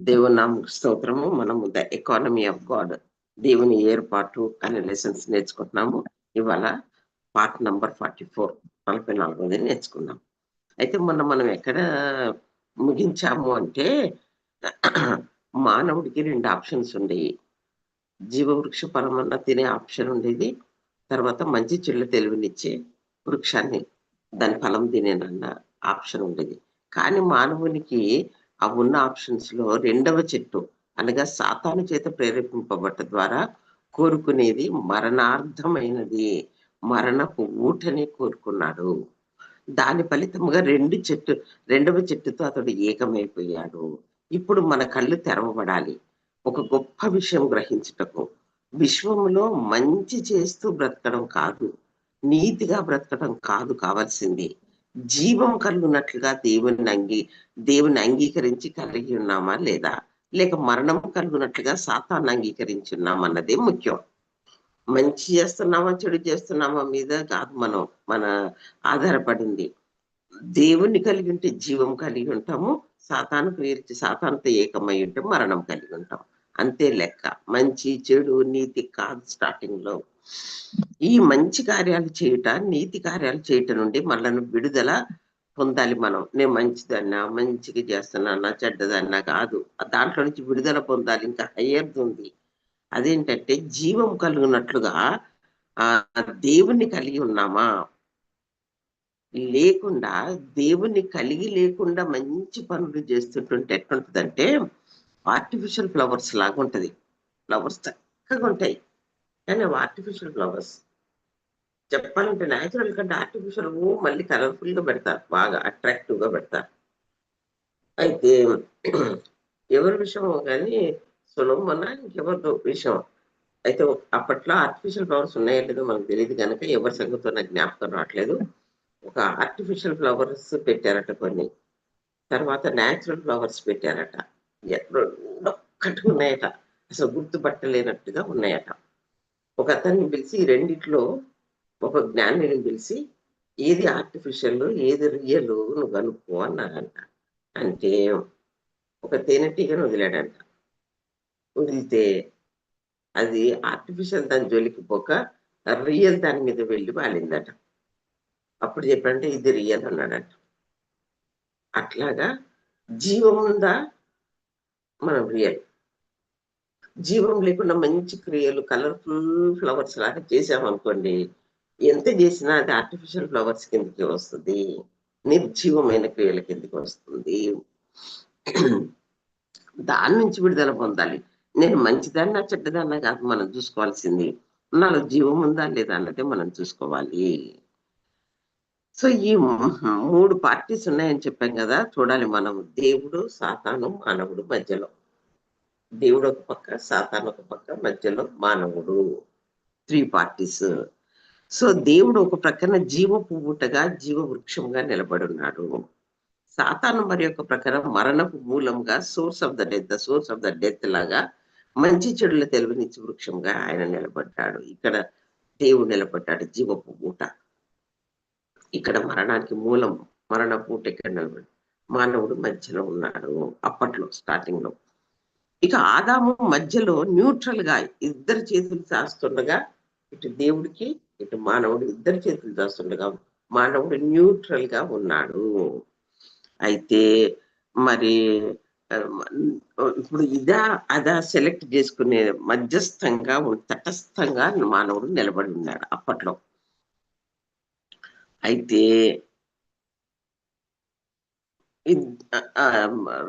దేవుని నామ స్తోత్రము. మనము ద ఎకానమీ ఆఫ్ గాడ్ దేవుని ఏర్పాటు అనే లెసన్స్ నేర్చుకుంటున్నాము. ఇవాళ పార్ట్ నంబర్ ఫార్టీ ఫోర్ నలభై నాలుగోది నేర్చుకున్నాం అయితే మొన్న మనం ఎక్కడ ముగించాము అంటే మానవుడికి రెండు ఆప్షన్స్ ఉండేవి జీవవృక్ష పరమన్న తినే ఆప్షన్ ఉండేది. తర్వాత మంచి చెళ్ళు తెలివినిచ్చే వృక్షాన్ని దాని ఫలం తినేనన్న ఆప్షన్ ఉండేది. కానీ మానవునికి ఆ ఉన్న ఆప్షన్స్లో రెండవ చెట్టు అనగా సాతాను చేత ప్రేరేపింపబట్ట ద్వారా కోరుకునేది మరణార్థమైనది మరణపు ఊటని కోరుకున్నాడు. దాని ఫలితముగా రెండు చెట్టు రెండవ చెట్టుతో అతడు ఏకమైపోయాడు. ఇప్పుడు మన కళ్ళు తెరవబడాలి. ఒక గొప్ప విషయం గ్రహించుటకు. విశ్వంలో మంచి చేస్తూ బ్రతకడం కాదు. నీతిగా బ్రతకడం కాదు కావాల్సింది. జీవం కలుగునట్లుగా దేవుని అంగీ దేవుని అంగీకరించి కలిగి ఉన్నామా లేదా? లేక మరణం కలుగునట్లుగా సాతాన్ని అంగీకరించి ఉన్నామా అన్నదే ముఖ్యం. మంచి చేస్తున్నామా చెడు చేస్తున్నామా మీద కాదు మనం మన ఆధారపడింది. దేవుణ్ణి కలిగి ఉంటే జీవం కలిగి ఉంటాము సాతాను ప్రేరించి సాతానుతో ఏకమై ఉంటే మరణం కలిగి ఉంటాం అంతే లెక్క. మంచి చెడు నీతి కాదు స్టార్టింగ్లో. ఈ మంచి కార్యాలు చేయుట నీతి కార్యాలు చేయటం నుండి మనల్ని విడుదల పొందాలి మనం. నేను మంచిదన్నా మంచిగా చేస్తున్నానా చెడ్డదన్నా కాదు. దాంట్లో నుంచి విడుదల పొందాలి. ఇంకా హయ్యర్ది ఉంది. అదేంటంటే జీవం కలిగినట్లుగా ఆ దేవుణ్ణి కలిగి ఉన్నామా? లేకుండా దేవుణ్ణి కలిగి లేకుండా మంచి పనులు చేస్తుంటుంటే ఎట్లుంటుందంటే ఆర్టిఫిషియల్ ఫ్లవర్స్ లాగా ఉంటది. ఫ్లవర్స్ చక్కగా ఉంటాయి. కానీ అవి ఆర్టిఫిషియల్ ఫ్లవర్స్ చెప్పాలంటే న్యాచురల్ కంటే ఆర్టిఫిషియల్ మళ్ళీ కలర్ఫుల్గా పెడతారు బాగా అట్రాక్టివ్గా పెడతారు. అయితే ఎవరి విషయమో కానీ సులభమన్న ఇంకెవరిదో విషయం అయితే అప్పట్లో ఆర్టిఫిషియల్ ఫ్లవర్స్ ఉన్నాయో లేదో మనకు తెలియదు కనుక ఎవరి సంగతితో నాకు జ్ఞాపకం రావట్లేదు. ఒక ఆర్టిఫిషియల్ ఫ్లవర్స్ పెట్టారట కొన్ని. తర్వాత న్యాచురల్ ఫ్లవర్స్ పెట్టారట. ఒక్కటి ఉన్నాయట. అసలు గుర్తుపట్టలేనట్టుగా ఉన్నాయట. ఒక అతన్ని పిలిచి రెండిట్లో ఒక జ్ఞానిని పిలిచి ఏది ఆర్టిఫిషియల్ ఏది రియల్ నువ్వు కనుక్కో అన్నాడంట అంటే ఒక తేనెటీగను వదిలాడంట. వదిలితే అది ఆర్టిఫిషియల్ దాని జోలికి పోక రియల్ దాని మీద వెళ్ళి వాలిందట. అప్పుడు చెప్పంటే ఇది రియల్ అన్నాడట. అట్లాగా జీవం ఉందా? మనం రియల్ జీవం లేకుండా మంచి క్రియలు కలర్ఫుల్ ఫ్లవర్స్ లాగా చేసామనుకోండి ఎంత చేసినా అది ఆర్టిఫిషియల్ ఫ్లవర్స్ కిందకి వస్తుంది. నిర్జీవమైన క్రియల కిందకి వస్తుంది. దాని నుంచి విడుదల పొందాలి. నేను మంచిదాన్నా చెడ్డదాన్నా కాదు మనం చూసుకోవాల్సింది. నాలో జీవం ఉందా లేదా అన్నదే మనం చూసుకోవాలి. సో ఈ మూడు పార్టీస్ ఉన్నాయని చెప్పాం కదా చూడాలి మనం దేవుడు సాతాను మానవుడు మధ్యలో. దేవుడు ఒక పక్క సాతాన్ ఒక పక్క మధ్యలో మానవుడు. త్రీ పార్టీస్ సో దేవుడు ఒక ప్రక్కన జీవ పువ్వుటగా జీవ వృక్షంగా నిలబడి ఉన్నాడు. సాతాను మరి ఒక ప్రకారం మరణపు మూలంగా source of the death the source of the death లాగా మంచి చెడుల తెలివినిచ్చి వృక్షంగా ఆయన నిలబడ్డాడు. ఇక్కడ దేవుడు నిలబడ్డాడు జీవ పువ్వుట. ఇక్కడ మరణానికి మూలం మరణ పూట ఇక్కడ నిలబడి మానవుడు మధ్యలో ఉన్నాడు. అప్పట్లో స్టార్టింగ్లో. ఇక ఆదాము మధ్యలో న్యూట్రల్గా ఇద్దరు చేతులు చాస్తుండగా ఇటు దేవుడికి ఇటు మానవుడు ఇద్దరు చేతులు చాస్తుండగా మానవుడు న్యూట్రల్గా ఉన్నాడు. అయితే మరి ఇప్పుడు ఇదా అదా సెలెక్ట్ చేసుకునే మధ్యస్థంగా తటస్థంగా మానవుడు నిలబడి ఉన్నాడు అప్పట్లో. అయితే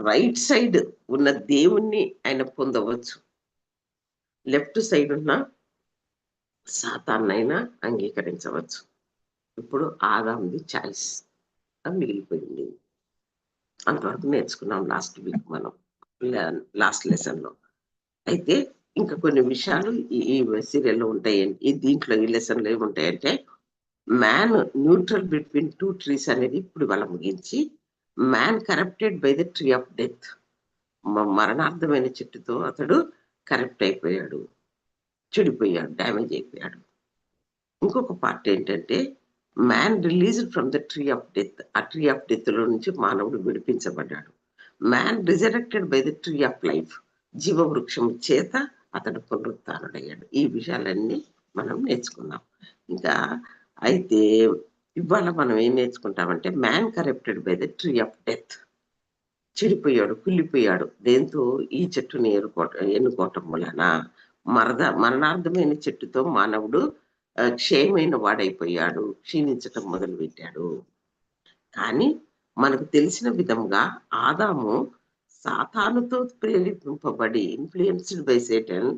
రైట్ సైడ్ ఉన్న దేవుణ్ణి ఆయన పొందవచ్చు. లెఫ్ట్ సైడ్ ఉన్న సాతాన్నైనా అంగీకరించవచ్చు. ఇప్పుడు ఆదాంది చాయిస్ మిగిలిపోయింది. అంతవరకు నేర్చుకున్నాం లాస్ట్ వీక్ మనం లాస్ట్ లెసన్లో. అయితే ఇంకా కొన్ని విషయాలు ఈ సీరియల్లో ఉంటాయండి దీంట్లో ఈ లెసన్లో ఏముంటాయంటే man neutral between two trees అనేది ఇప్పుడు వాళ్ళ ముగించి man corrupted by the tree of death మరణార్థమైన చెట్టుతో అతడు కరప్ట్ అయిపోయాడు. చెడిపోయాడు డ్యామేజ్ అయిపోయాడు. ఇంకొక పార్ట్ ఏంటంటే man released from the tree of death ఆ ట్రీ ఆఫ్ డెత్లో నుంచి మానవుడు విడిపించబడ్డాడు. Man resurrected by the tree of life జీవవృక్షం చేత అతడు పునరుత్డయ్యాడు. ఈ విషయాలన్నీ మనం నేర్చుకున్నాం. ఇంకా అయితే ఇవాళ మనం ఏం నేర్చుకుంటామంటే man corrupted by the tree of death చెడిపోయాడు కుళ్ళిపోయాడు. దేంతో? ఈ చెట్టుని ఎన్నుకోవటం ఎన్నుకోవటం వలన మరద మరణార్థమైన చెట్టుతో మానవుడు క్షయమైన వాడైపోయాడు క్షీణించటం మొదలు పెట్టాడు కానీ మనకు తెలిసిన విధంగా ఆదాము సాతానుతో ప్రేరేపింపబడి ఇన్ఫ్లుయెన్స్డ్ బై సేటన్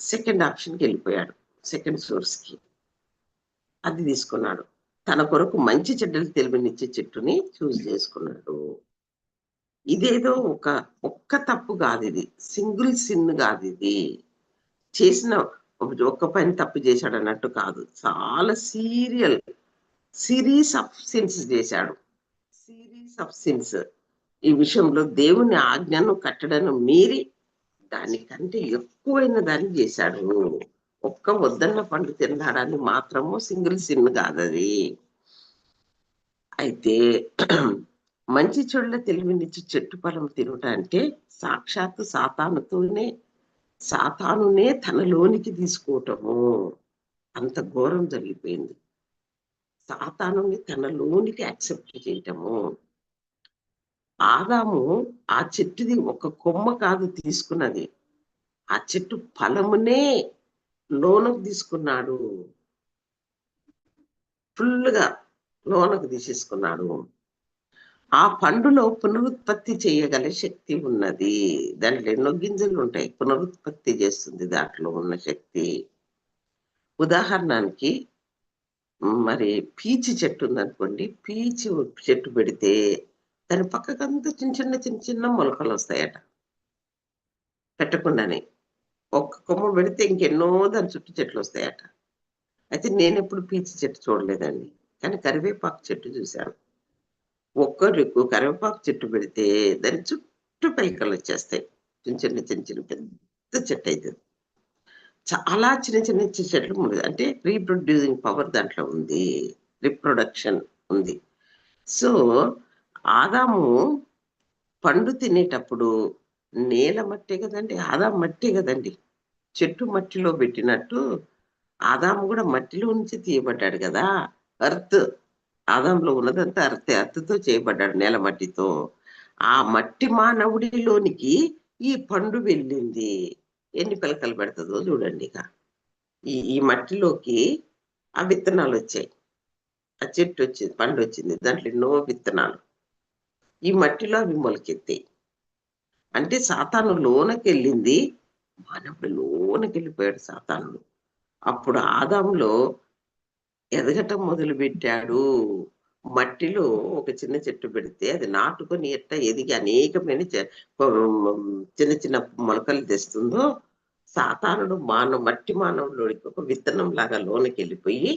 సెకండ్ ఆప్షన్కి వెళ్ళిపోయాడు సెకండ్ సోర్స్కి అది తీసుకున్నాడు. తన కొరకు మంచి చెడ్డలు తెలివినిచ్చే చెట్టుని చూస్ చేసుకున్నాడు. ఇదేదో ఒక ఒక్క తప్పు కాదు ఇది సింగిల్ సిన్ కాదు ఇది చేసిన ఒక్క పని తప్పు చేశాడు అన్నట్టు కాదు. చాలా సీరియల్. సిరీస్ ఆఫ్ సిన్స్ చేశాడు. Series of sins. ఈ విషయంలో దేవుని ఆజ్ఞను కట్టడను మీరి దానికంటే ఎక్కువైన దాన్ని చేశాడు. ఒక్క వద్దన్న పండు తినడానికి మాత్రము సింగిల్ సిన్ కాదు అది అయితే మంచి చెడుల తెలివినిచ్చి చెట్టు ఫలం తినుట అంటే సాక్షాత్తు సాతానుతోనే సాతానునే తనలోనికి తీసుకోవటము అంత ఘోరం జరిగిపోయింది. సాతానుని తనలోనికి యాక్సెప్ట్ చేయటము. ఆదాము ఆ చెట్టుది ఒక కొమ్మ కాదు తీసుకున్నది. ఆ చెట్టు ఫలమునే లోనకు తీసుకున్నాడు. ఫుల్గా లోనకు తీసేసుకున్నాడు. ఆ పండులో పునరుత్పత్తి చేయగల శక్తి ఉన్నది. దాంట్లో ఎన్నో గింజలు ఉంటాయి. పునరుత్పత్తి చేస్తుంది దాంట్లో ఉన్న శక్తి. ఉదాహరణకి మరి పీచి చెట్టు ఉందనుకోండి. పీచి చెట్టు పెడితే దాని పక్కకంతా చిన్న చిన్న చిన్న చిన్న మొలకలు వస్తాయట. పెట్టకుండానే. ఒక్క కొమ్మ పెడితే ఇంకెన్నో దాని చుట్టూ చెట్లు వస్తాయట. అయితే నేను ఎప్పుడు పీచి చెట్టు చూడలేదండి కానీ కరివేపాకు చెట్టు చూశాను. ఒక్కరికి కరివేపాకు చెట్టు పెడితే దాని చుట్టూ పైకలు వచ్చేస్తాయి. చిన్న చిన్న చిన్న చిన్న పెద్ద చెట్టు అవుతుంది చాలా చిన్న చిన్న చిన్న చెట్లు ఉండదు. అంటే రీప్రొడ్యూసింగ్ పవర్ దాంట్లో ఉంది. రిప్రొడక్షన్ ఉంది. సో ఆదాము పండు తినేటప్పుడు నేల మట్టే కదండి? ఆదాం మట్టే కదండి? చెట్టు మట్టిలో పెట్టినట్టు ఆదాము కూడా మట్టిలో నుంచి తీయబడ్డాడు కదా. అర్త్. ఆదాంలో ఉన్నదంతా అర్త్ అర్త్తో చేయబడ్డాడు నేల మట్టితో. ఆ మట్టి మానవుడిలోనికి ఈ పండు వెళ్ళింది. ఎన్ని పిలకలు పెడుతుందో చూడండి ఇక. ఈ ఈ మట్టిలోకి ఆ విత్తనాలు వచ్చాయి. ఆ చెట్టు వచ్చింది పండు వచ్చింది. దాంట్లో ఎన్నో విత్తనాలు. ఈ మట్టిలో అవి మొలకెత్తాయి. అంటే సాతాను లోనకి వెళ్ళింది మానవుడు లోనకి వెళ్ళిపోయాడు సాతానుడు. అప్పుడు ఆదాములో ఎదగటం మొదలు పెట్టాడు మట్టిలో ఒక చిన్న చెట్టు పెడితే అది నాటుకొని ఎట్ట ఎదిగి అనేకమైన చిన్న చిన్న మొలకలు తెస్తుందో సాతానుడు మానవ మట్టి మానవులోకి ఒక విత్తనం లాగా లోనకి వెళ్ళిపోయి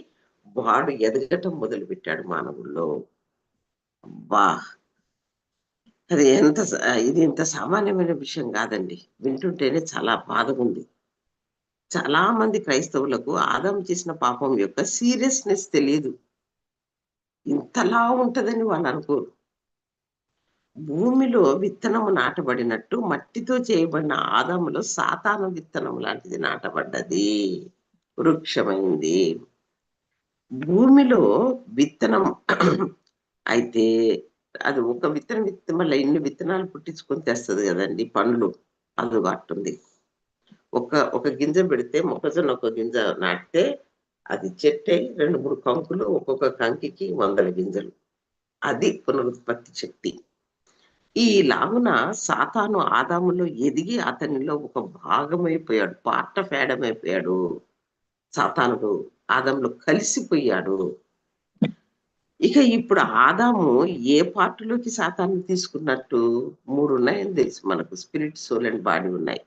వాడు ఎదగటం మొదలు పెట్టాడు మానవుల్లో. అబ్బా! అది ఎంత ఇది ఎంత సామాన్యమైన విషయం కాదండి. వింటుంటేనే చాలా బాధగా ఉంది చాలా మంది క్రైస్తవులకు ఆదాం చేసిన పాపం యొక్క సీరియస్నెస్ తెలియదు ఇంతలా ఉంటదని వాళ్ళు అనుకోరు. భూమిలో విత్తనము నాటబడినట్టు మట్టితో చేయబడిన ఆదాములో సాతాన విత్తనం లాంటిది నాటబడ్డది. వృక్షమైంది. భూమిలో విత్తనం అయితే అది ఒక విత్తనం విత్త మళ్ళీ ఎన్ని విత్తనాలు పుట్టించుకొని తెస్తుంది కదండి పండ్లు. అందుబాటుంది ఒక ఒక గింజ పెడితే మొక్కజొన్న ఒక గింజ నాటితే అది చెట్టే రెండు మూడు కంకులు ఒక్కొక్క కంకికి వందల గింజలు. అది పునరుత్పత్తి శక్తి. ఈ లాగున సాతాను ఆదాములో ఎదిగి అతనిలో ఒక భాగమైపోయాడు. పార్ట్ ఆఫ్ యాడమ్ అయిపోయాడు సాతానుడు ఆదంలో కలిసిపోయాడు. ఇక ఇప్పుడు ఆదాము ఏ పార్టీలోకి శాతాన్ని తీసుకున్నట్టు మూడు ఉన్నాయని తెలుసు. మనకు స్పిరిట్ సోల్ అండ్ బాడీ ఉన్నాయి.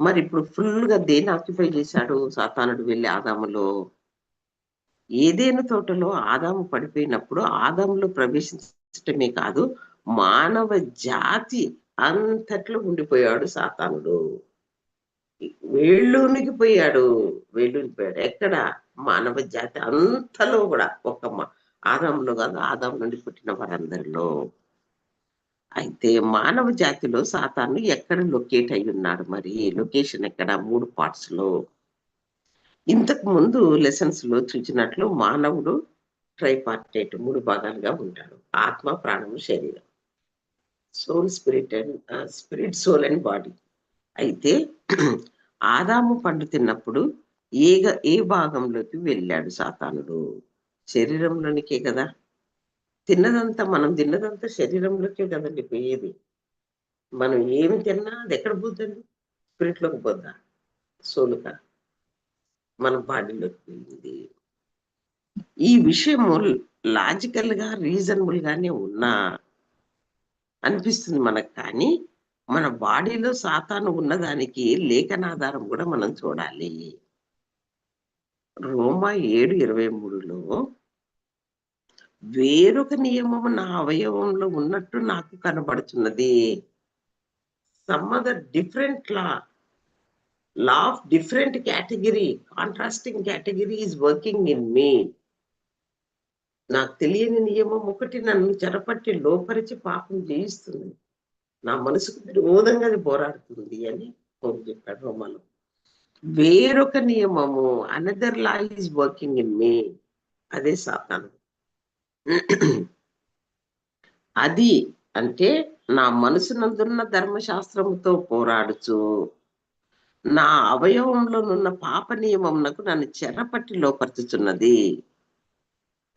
మరి ఇప్పుడు ఫుల్గా దేన్ని ఆక్యుపై చేశాడు సాతానుడు వెళ్ళి ఆదాములో? ఏదైనా తోటలో ఆదాము పడిపోయినప్పుడు ఆదాములో ప్రవేశించటమే కాదు మానవ జాతి అంతట్లో ఉండిపోయాడు సాతానుడు. వేళ్ళూనికి పోయాడు. వేళ్ళూనికి పోయాడు. ఎక్కడ? మానవ జాతి అంతలో కూడా. ఒక ఆదాములో కాదు ఆదాం నుండి పుట్టిన వారందరిలో. అయితే మానవ జాతిలో సాతాను ఎక్కడ లొకేట్ అయి ఉన్నాడు మరి? లొకేషన్ ఎక్కడ? మూడు పార్ట్స్లో ఇంతకు ముందు లెసన్స్లో చూసినట్లు మానవుడు ట్రైపార్టేట్ మూడు భాగాలుగా ఉంటాడు. ఆత్మ ప్రాణము శరీరం. Soul spirit and spirit soul and body. అయితే ఆదాము పండు తిన్నప్పుడు ఏ ఏ భాగంలోకి వెళ్ళాడు సాతానుడు? శరీరంలోనికే కదా. తిన్నదంతా మనం తిన్నదంతా శరీరంలోకే కదండి పోయేది. మనం ఏమి తిన్నా అది ఎక్కడ పోద్దండి? స్పిరిట్లోకి పోద్దా? సోలుక. మన బాడీలోకి పోయింది. ఈ విషయము లాజికల్గా రీజనబుల్ గానే ఉన్నా అనిపిస్తుంది మనకు. కానీ మన బాడీలో సాతాను ఉన్నదానికి లేఖనాధారం కూడా మనం చూడాలి. రోమా ఏడు ఇరవై మూడులో వేరొక నియమము నా అవయవంలో ఉన్నట్టు నాకు కనబడుతున్నది some other different law law of different category contrasting category is working in me నాకు తెలియని నియమం ఒకటి నన్ను చెరపట్టి లోపరిచి పాపం చేయిస్తుంది నా మనసుకు విరోధంగా అది పోరాడుతుంది అని చెప్పాడు రోమలు. వేరొక నియమము another law is working in me అదే సాతాను అది అంటే నా మనసునందున్న ధర్మశాస్త్రముతో పోరాడుచు నా అవయవంలోనున్న పాప నియమమునకు నన్ను చెరపట్టి లోపరుచుచున్నది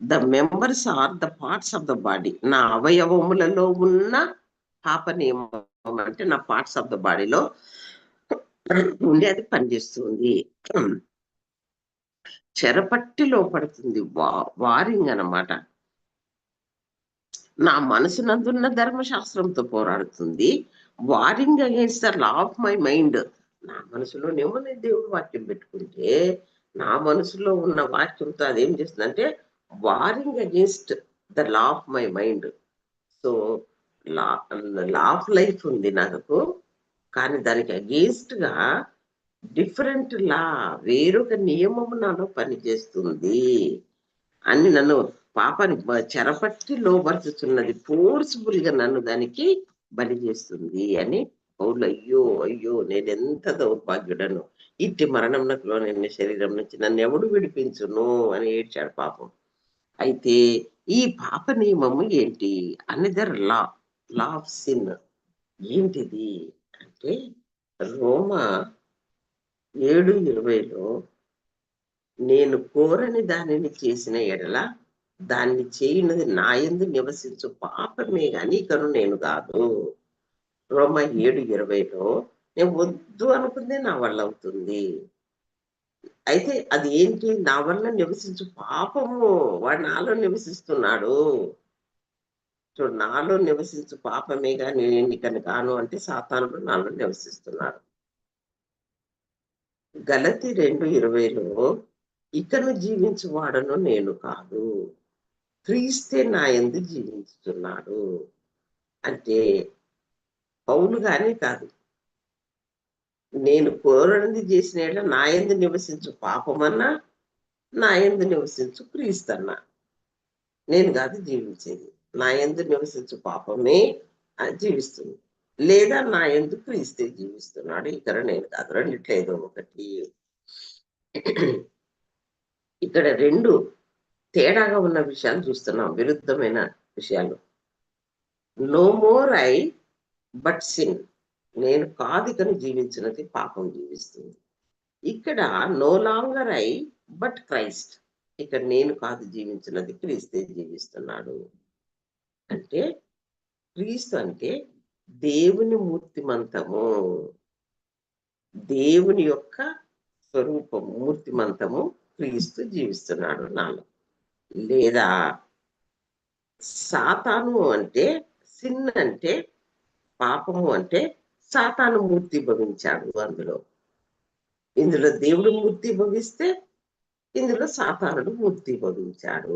the members are the parts of the body నా అవయవములలో ఉన్న పాప నియమం అంటే నా పార్ట్స్ ఆఫ్ ద బాడీలో ఉండి అది పనిచేస్తుంది. చెరపట్టిలో లోపడుతుంది. వా వారింగ్ అన్నమాట నా మనసునందున్న ధర్మశాస్త్రంతో పోరాడుతుంది. Warring against the law of my mind నా మనసులోనేమో నేను దేవుడు వాక్యం పెట్టుకుంటే నా మనసులో ఉన్న వాక్యంతో అదేం చేస్తుందంటే warring against the law of my mind so law law of life ఉంది నాకు కానీ దానికి అగేన్స్ట్గా డిఫరెంట్ లా వేరొక నియమము నాలో పనిచేస్తుంది అని నన్ను పాపని చెరపట్టి లోపరుచుతున్నది ఫోర్స్ఫుల్గా నన్ను దానికి బలి చేస్తుంది అని పౌలు అయ్యో అయ్యో నేను ఎంత దౌర్భాగ్యుడను? ఇట్టి మరణంలో నిన్న శరీరం నుంచి నన్ను ఎవడు విడిపించును? అని ఏడ్చాడు పాపం. అయితే ఈ పాప నియమము ఏంటి? Another law law of sin ఏంటిది? అంటే రోమా ఏడు ఇరవైలో నేను కోరని దానిని చేసిన ఎడల దాన్ని చేయనది నాయందు నివసించు పాపమే గాని ఇకను నేను కాదు. రోమ ఏడు ఇరవైలో నేను వద్దు అనుకుందే నా వల్ల అవుతుంది. అయితే అది ఏంటి? నా వల్ల నివసించు పాపము. వాడు నాలో నివసిస్తున్నాడు. చూడు నాలో నివసించు పాపమే కానీ నేను ఇకను కాను అంటే సాతానుడు నాలో నివసిస్తున్నాడు. గలతి రెండు ఇరవైలో ఇకను జీవించువాడను నేను కాదు. క్రీస్తే నా ఎందు జీవించుతున్నాడు. అంటే పౌలు గానే కాదు. నేను కోరనిది చేసిన నా ఎందు నివసించు పాపమన్నా నా ఎందు నివసించు క్రీస్తన్నా. నేను కాదు జీవించేది. నా ఎందు నివసించు పాపమే జీవిస్తుంది. లేదా నా ఎందుకు ఇస్తే జీవిస్తున్నాడు ఇక్కడ నేను కాదు రెండిట్లో ఒకటి. ఇక్కడ రెండు తేడాగా ఉన్న విషయాలు చూస్తున్నాం విరుద్ధమైన విషయాలు. No more I but sin నేను కాదు ఇతను జీవించినది పాపం జీవిస్తుంది. ఇక్కడ no longer I but Christ ఇక్కడ నేను కాదు జీవించినది క్రీస్తే జీవిస్తున్నాడు. అంటే క్రీస్తు అంటే దేవుని మూర్తిమంతము దేవుని యొక్క స్వరూపము మూర్తిమంతము క్రీస్తు జీవిస్తున్నాడు నాలో. లేదా సాతాను అంటే సిన్ అంటే పాపము అంటే సాతాను మూర్తి భవించాడు అందులో. ఇందులో దేవుడు మూర్తి భవిస్తే ఇందులో సాతానుడు మూర్తి భవించాడు.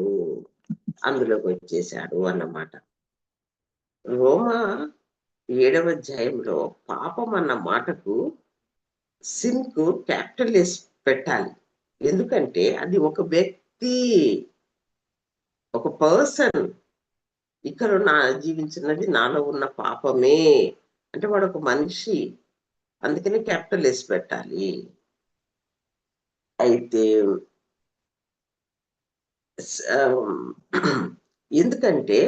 అందులోకి వచ్చేసాడు అన్నమాట. రోమా ఏడవ అధ్యాయంలో పాపం అన్న మాటకు సిన్కు క్యాపిటల్ ఎస్ పెట్టాలి. ఎందుకంటే అది ఒక వ్యక్తి ఒక పర్సన్ ఇక్కడ నా జీవించినది నాలో ఉన్న పాపమే అంటే వాడు ఒక మనిషి. అందుకని క్యాపిటల్ ఎస్ పెట్టాలి. అయితే ఎందుకంటే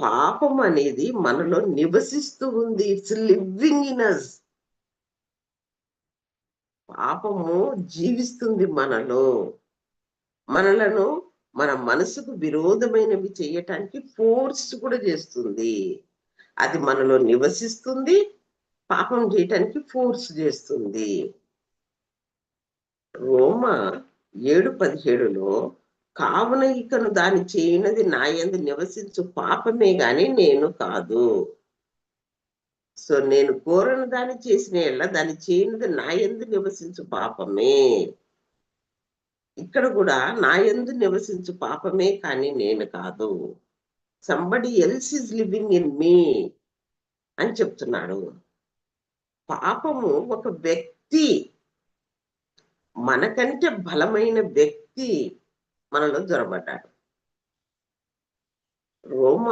పాపం అనేది మనలో నివసిస్తూ ఉంది. ఇట్స్ లివింగ్ ఇన్ అస్ పాపము జీవిస్తుంది మనలో. మనలను మన మనసుకు విరోధమైనవి చేయటానికి ఫోర్స్ కూడా చేస్తుంది. అది మనలో నివసిస్తుంది పాపం చేయటానికి ఫోర్స్ చేస్తుంది. రోమ ఏడు పదిహేడులో కావున ఇకను దాని చేయనది నా యందు నివసించు పాపమే గాని నేను కాదు. సో నేను కోరను దాన్ని చేసిన ఎలా దాన్ని చేయనిది నాయందు నివసించు పాపమే. ఇక్కడ కూడా నాయందు నివసించు పాపమే కానీ నేను కాదు. Somebody else is living in me అని చెప్తున్నాడు. పాపము ఒక వ్యక్తి మనకంటే బలమైన వ్యక్తి మనలో జొరబడ్డాడు. రోమ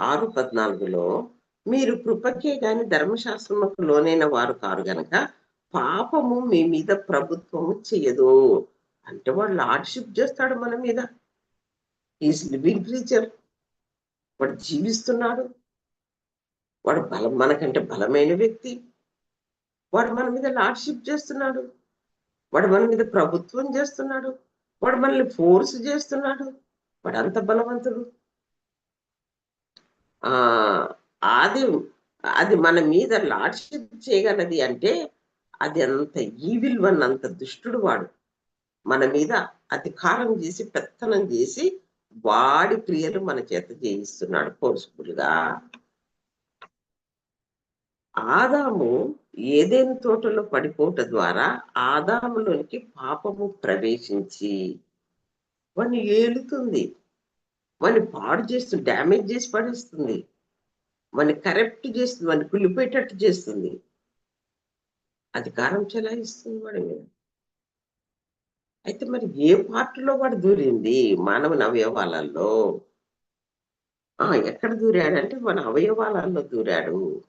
ఆరు పద్నాలుగులో మీరు కృపకే గాని ధర్మశాస్త్రముకు లోనైన వారు కారు గనక పాపము మీ మీద ప్రభుత్వము చేయదు. అంటే వాడు లార్డ్షిప్ చేస్తాడు మన మీద. ఈజ్ లివింగ్ క్రీచర్ వాడు జీవిస్తున్నాడు. వాడు బలం మనకంటే బలమైన వ్యక్తి. వాడు మన మీద లార్డ్షిప్ చేస్తున్నాడు. వాడు మన మీద ప్రభుత్వం చేస్తున్నాడు. వాడు మనల్ని ఫోర్స్ చేస్తున్నాడు. వాడు అంత బలవంతుడు. ఆ అది అది మన మీద లాడ్షిప్ చేయగలది అంటే అది అంత ఈవిల్ వన్ అంత దుష్టుడు వాడు. మన మీద అధికారం చేసి పెత్తనం చేసి వాడి క్రియలు మన చేత చేయిస్తున్నాడు ఫోర్స్ఫుల్గా ఆదాము ఏదైనా తోటలో పడిపోవట ద్వారా ఆదాములోనికి పాపము ప్రవేశించి వాడిని ఏలుతుంది. వాడిని పాడు చేస్తుంది డ్యామేజ్ చేసి పడేస్తుంది. వాడిని కరెక్ట్ చేస్తుంది వాడిని కులిపోయేటట్టు చేస్తుంది. అధికారం చెలాయిస్తుంది వాడి మీద. అయితే మరి ఏ పార్టీలో వాడు దూరింది? మానవుని అవయవాలలో. ఎక్కడ దూరాడంటే మన అవయవాలలో దూరాడు.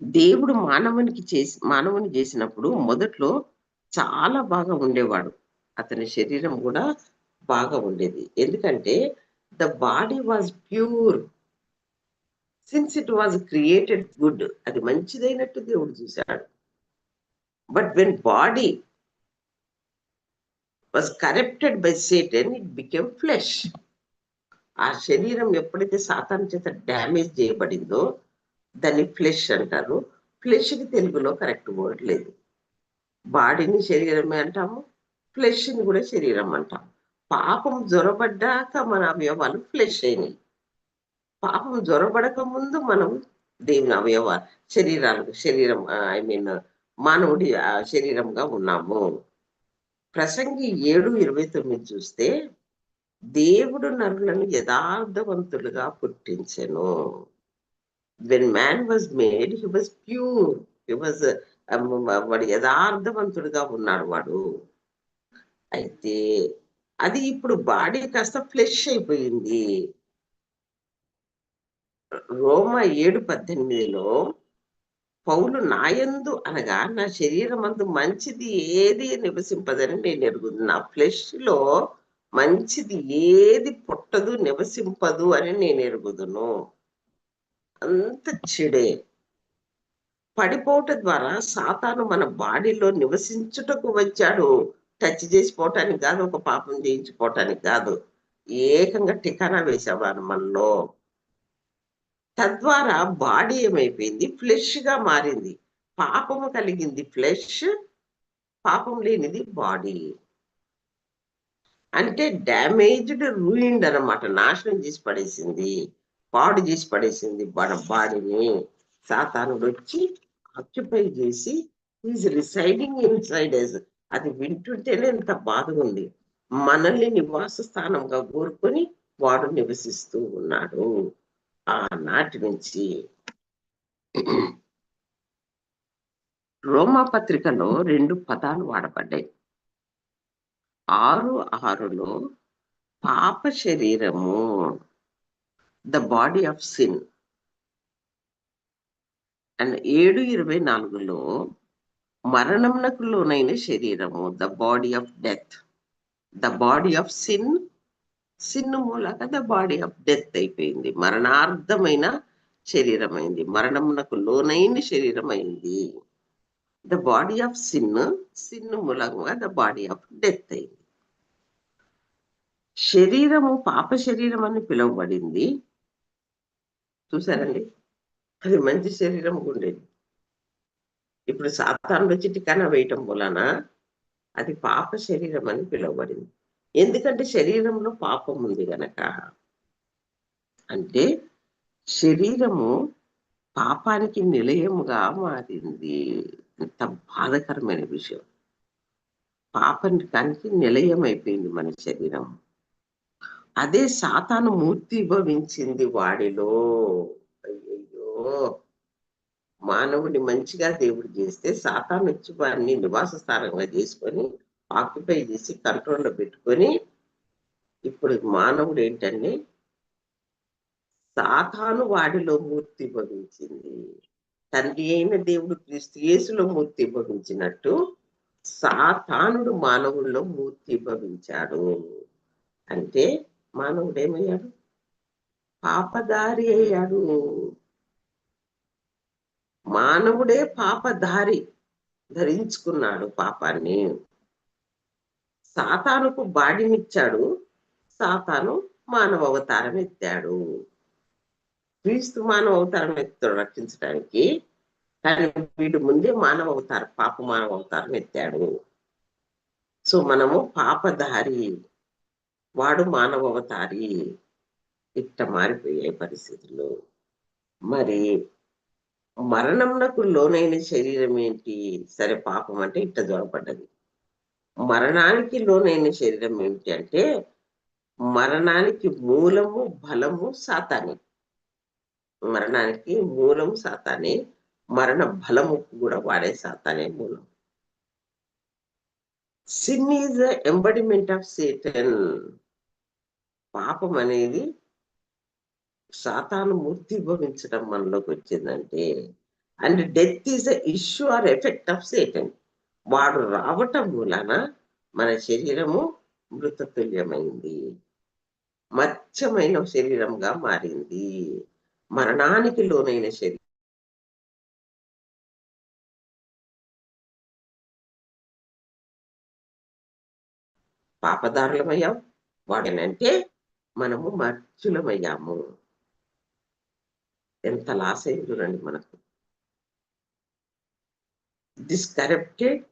దేవుడు మానవునికి చేసి మానవుని చేసినప్పుడు మొదట్లో చాలా బాగా ఉండేవాడు. అతని శరీరం కూడా బాగా ఉండేది. ఎందుకంటే the body was pure. Since it was created good అది మంచిదైనట్టు దేవుడు చూశాడు. But when body was corrupted by Satan it became flesh ఆ శరీరం ఎప్పుడైతే సాతాన్ చేత డ్యామేజ్ చేయబడిందో దాన్ని ఫ్లెష్ అంటారు. ఫ్లెష్కి తెలుగులో కరెక్ట్ వర్డ్ లేదు. బాడీని శరీరమే అంటాము ఫ్లెష్ని కూడా శరీరం అంటాం పాపం జ్వరబడ్డాక మన అవయవాలు ఫ్లెష్ అయినాయి. పాపం జ్వరబడక ముందు మనం దేవుని అవయవ శరీరాలు శరీరం ఐ మీన్ మానవుడి శరీరంగా ఉన్నాము. ప్రసంగి ఏడు ఇరవై తొమ్మిది చూస్తే దేవుడు నరులను యథార్థవంతులుగా పుట్టించెను. When man was made he was pure he was వాడు యథార్థవంతుడుగా ఉన్నాడు వాడు. అయితే అది ఇప్పుడు బాడీ కాస్త ఫ్లెష్ అయిపోయింది. రోమ ఏడు పద్దెనిమిదిలో పౌలు నాయందు అనగా నా శరీరం అందు మంచిది ఏది నివసింపదని నేను ఎరుగుదు. నా ఫ్లెష్లో మంచిది ఏది పుట్టదు నివసింపదు అని నేను ఎరుగుదును. అంత చెడే. పడిపోవట ద్వారా సాతాను మన బాడీలో నివసించుటకు వచ్చాడు. టచ్ చేసిపోవటానికి కాదు ఒక పాపం చేయించుకోవటానికి కాదు. ఏకంగా టికానా వేసేవారు మనలో. తద్వారా బాడీ ఏమైపోయింది? ఫ్లెష్గా మారింది. పాపము కలిగింది. ఫ్లెష్ పాపం లేనిది బాడీ. అంటే డ్యామేజ్డ్ రూయిండ్ అనమాట నాశనం చేసి పడేసింది. పాడు చేసి పడేసింది మన బాడీని సాతానుడు వచ్చి ఆక్యుపై చేసి ఈజ్ రిసైడింగ్ ఇన్సైడ్ అది వింటుంటేనే ఎంత బాధ ఉంది. మనల్ని నివాస స్థానంగా కోరుకొని వాడు నివసిస్తూ ఉన్నాడు. ఆనాటి నుంచి రోమా పత్రికలో రెండు పదాలు వాడబడ్డాయి. ఆరు ఆరులో పాప శరీరము. The body of sin. And ఏడు ఇరవై నాలుగులో మరణంనకు లోనైన శరీరము the body of death. The body of sin సిన్ను మూలక ద బాడీ ఆఫ్ డెత్ అయిపోయింది. మరణార్థమైన శరీరం అయింది మరణమునకు లోనైన శరీరం అయింది ద బాడీ ఆఫ్ సిన్ సిన్ను మూలంగా ద బాడీ ఆఫ్ డెత్ అయింది. శరీరము పాప శరీరం అని పిలువబడింది. చూసారండి అది మంచి శరీరం ఉండేది ఇప్పుడు సాతాను వచ్చి టికానా వేయటం వలన అది పాప శరీరం అని పిలువబడింది. ఎందుకంటే శరీరంలో పాపం ఉంది గనక. అంటే శరీరము పాపానికి నిలయముగా మారింది. ఎంత బాధకరమైన విషయం. పాపానికి నిలయం అయిపోయింది మన శరీరం. అదే సాతాను మూర్తి భవించింది వాడిలో. అయ్యయ్యో! మానవుని మంచిగా దేవుడు చేస్తే సాతాను వచ్చి వారిని నివాస స్థానంగా చేసుకొని ఆక్యుపై చేసి కంట్రోల్లో పెట్టుకొని ఇప్పుడు మానవుడు ఏంటంటే సాతాను వాడిలో మూర్తి భవించింది తండ్రి అయిన దేవుడు క్రీస్తు యేసులో మూర్తి భవించినట్టు సాతానుడు మానవుల్లో మూర్తి భవించాడు అంటే మానవుడు ఏమయ్యాడు పాపదారి అయ్యాడు మానవుడే పాపదారి ధరించుకున్నాడు పాపాన్ని. సాతానుకు బాడినిచ్చాడు. సాతాను మానవ అవతారం ఎత్తాడు. క్రీస్తు మానవ అవతారం ఎత్తాడు రక్షించడానికి. కానీ వీడు ముందే మానవ అవతారం పాప మానవ అవతారం ఎత్తాడు. సో మనము పాపదారి వాడు మానవ అవతారి ఇట్ట మారిపోయే పరిస్థితులు మరి మరణంనకు లోనైన శరీరం ఏంటి? సరే పాపం అంటే ఇట్ట దొరపడ్డది మరణానికి లోనైన శరీరం ఏమిటి అంటే మరణానికి మూలము బలము సాతాని. మరణానికి మూలం సాతానే. మరణ బలము కూడా వాడే సాతానే మూలం. Sin is embodiment of Satan పాపం అనేది సాతాను మూర్తి భవించడం మనలోకి వచ్చిందంటే and death is a issue or effect of Satan. వాడు రావటం మూలన మన శరీరము మృతతుల్యమైంది. మత్స్యమైన శరీరంగా మారింది. మరణానికి లోనైన శరీరం పాపదారులమయ్యాం వాడనంటే మనము మర్చులమయ్యాము ఎంత లాస్ అయింది చూడండి మనకు. దిస్ కరప్టెడ్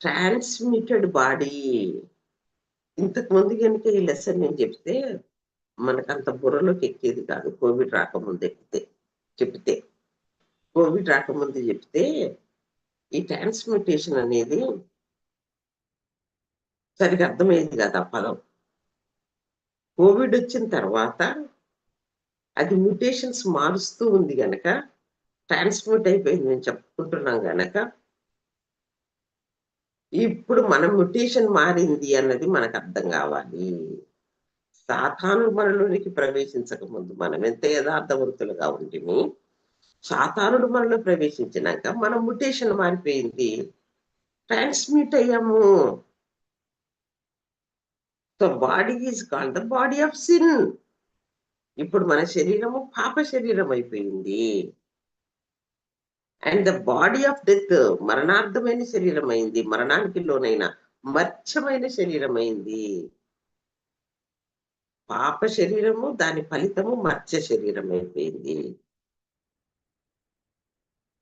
ట్రాన్స్మిటెడ్ బాడీ ఇంతకు ముందు కనుక ఈ లెసన్ నేను చెప్తే మనకు అంత బుర్రలోకి ఎక్కేది కాదు. కోవిడ్ రాకముందు ఎక్కితే చెప్తే. కోవిడ్ రాకముందు చెప్తే ఈ ట్రాన్స్మిటేషన్ అనేది సరిగ్గా అర్థమయ్యేది కదా ఆ పదం. కోవిడ్ వచ్చిన తర్వాత అది మ్యూటేషన్స్ మారుస్తూ ఉంది గనక ట్రాన్స్మిట్ అయిపోయింది మేము చెప్పుకుంటున్నాం గనక. ఇప్పుడు మన మ్యూటేషన్ మారింది అన్నది మనకు అర్థం కావాలి. సాతాను మనలోనికి ప్రవేశించక ముందు మనం ఎంత యథార్థవంతులుగా ఉంటుంది సాతానుడు మనలో ప్రవేశించినాక మన మ్యూటేషన్ మారిపోయింది. ట్రాన్స్మిట్ అయ్యాము. So body is called the body of sin ఇప్పుడు మన శరీరము పాప శరీరం అయిపోయింది. And the body of death మరణార్థమైన శరీరం అయింది మరణానికి లోనైన మత్స్యమైన శరీరం అయింది పాప శరీరము దాని ఫలితము మత్స్య శరీరం అయిపోయింది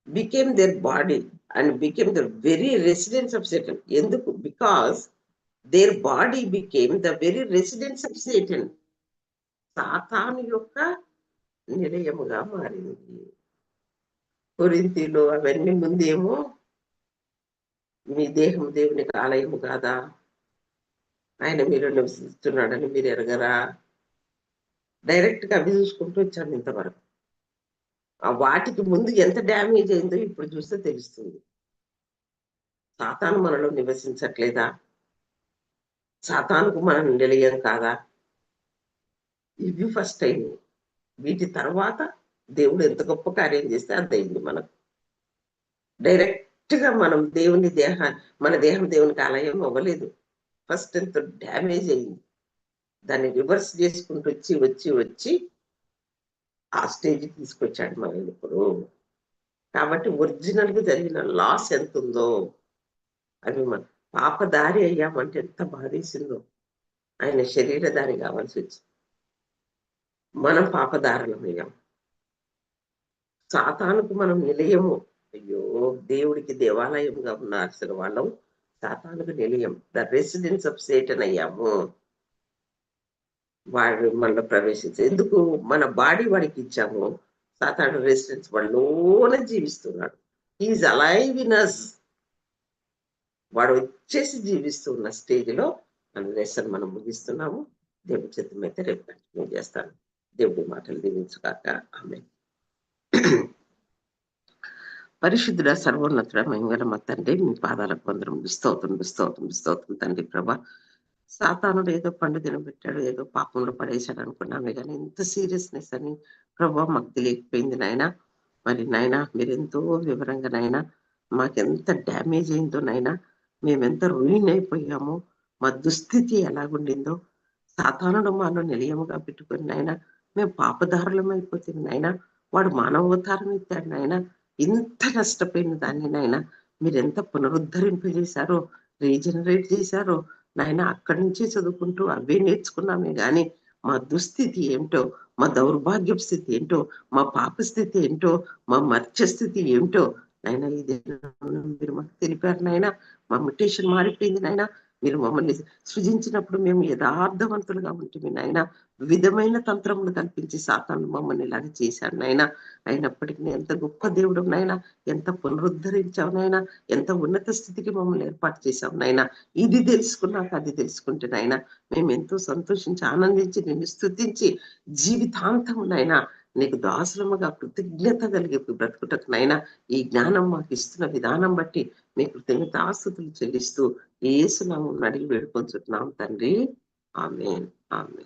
became their body and became the very residence of Satan ఎందుకు? Because their body became the very residence of Satan సాతాను యొక్క నిలయముగా మారింది. కొరింతీలో అవన్నీ ముందేమో మీ దేహం దేవునికి ఆలయము కాదా? ఆయన మీరు నివసిస్తున్నాడని మీరు ఎరగరా? డైరెక్ట్గా అవి చూసుకుంటూ వచ్చాను ఇంతవరకు. ఆ వాటికి ముందు ఎంత డ్యామేజ్ అయిందో ఇప్పుడు చూస్తే తెలుస్తుంది. సాతాను మనలో నివసించట్లేదా? సాతానుకు మనం నిలయం కాదా? ఇవి ఫస్ట్ అయింది వీటి తర్వాత దేవుడు ఎంత గొప్ప కార్యం చేస్తే అంత అయింది మనకు. డైరెక్ట్గా మనం దేవుని దేహ మన దేహం దేవునికి ఆలయం అవ్వలేదు. ఫస్ట్ ఎంత డ్యామేజ్ అయింది. దాన్ని రివర్స్ చేసుకుంటూ వచ్చి వచ్చి వచ్చి ఆ స్టేజ్ తీసుకొచ్చాడు మన ఇప్పుడు. కాబట్టి ఒరిజినల్గా జరిగిన లాస్ ఎంత ఉందో అవి మనం పాపదారి అయ్యామంటే ఎంత బాధేసిందో. ఆయన శరీరదారి కావాల్సి వచ్చింది. మనం పాపదారులమయ్యాం సాతానుకు మనం నిలయము. అయ్యో దేవుడికి దేవాలయంగా ఉండాల్సిన వాళ్ళం సాతానుకు నిలయం. ద రెసిడెన్స్ ఆఫ్ సేటన్ అయ్యాము. వాడు మనలో ప్రవేశించి ఎందుకు? మన బాడీ వాడికి ఇచ్చాము. సాతాను రెసిడెన్స్ వాళ్ళలోనే జీవిస్తున్నాడు. ఈజ్ అలైవ్ ఇన్ అస్ వాడు చేసి జీవిస్తున్న ఉన్న స్టేజ్లో మన లెసన్ మనం ముగిస్తున్నాము. దేవుడి చిత్తం అయితే రేపు కంటిన్యూ చేస్తాను. దేవుడి మాటలు దీవించుగాక. ఆమె పరిశుద్ధుడ సర్వోన్నతుడ మంగళమ్మ తండ్రి మీ పాదాలకు కొందరం విస్తవుతుంది విస్తవుతుంది విస్తవుతుంది తండ్రి ప్రభ. సాతానుడు ఏదో పండు తినబెట్టాడు ఏదో పాపంలో పడేశాడు అనుకున్నామే కానీ ఎంత సీరియస్నెస్ అని ప్రభా మాకు తెలియకపోయింది నాయన. మరి నాయన మీరు ఎంతో వివరంగా నాయన మాకెంత డ్యామేజ్ అయిందో నాయన మేమెంత రూయిన్ అయిపోయామో మా దుస్థితి ఎలాగుండిందో సాతానుడు మాలో నిలయముగా పెట్టుకుని నాయన మేము పాపదారులం అయిపోతుంది నాయన వాడు మానవతారం ఎత్తాడు నాయన ఇంత నష్టపోయిన దాన్ని నాయన మీరు ఎంత పునరుద్ధరింపజేశారో రీజనరేట్ చేశారో నాయన అక్కడి నుంచి చదువుకుంటూ అవే నేర్చుకున్నామే గాని మా దుస్థితి ఏమిటో మా దౌర్భాగ్య స్థితి ఏంటో మా పాప స్థితి ఏంటో మా మర్చ స్థితి ఏమిటో నాయన ఇది మీరు మాకు తెలిపారు నాయన. మా మ్యుటేషన్ మారిపోయింది నాయన. మీరు మమ్మల్ని సృజించినప్పుడు మేము యథార్థవంతులుగా ఉంటుంది నాయన. విధమైన తంత్రములు కల్పించి సాతాను మమ్మల్ని ఇలాగ చేశాడు నాయన. అయినప్పటికీ ఎంత గొప్ప దేవుడు నాయన. ఎంత పునరుద్ధరించావు నాయన. ఎంత ఉన్నత స్థితికి మమ్మల్ని ఏర్పాటు చేశావు నాయన. ఇది తెలుసుకున్నాక అది తెలుసుకుంటే నాయన మేము ఎంతో సంతోషించి ఆనందించి నిన్ను స్థుతించి జీవితాంతం నాయన నీకు దాసులముగా కృతజ్ఞత కలిగి బ్రతుకుటకు నైనా ఈ జ్ఞానం మాకు ఇస్తున్న విధానం బట్టి మీ కృతజ్ఞతాస్తుతులు చెల్లిస్తూ ఏసునామం అడిగి వేడుకొంచుతున్నాం తండ్రి. ఆమె ఆమె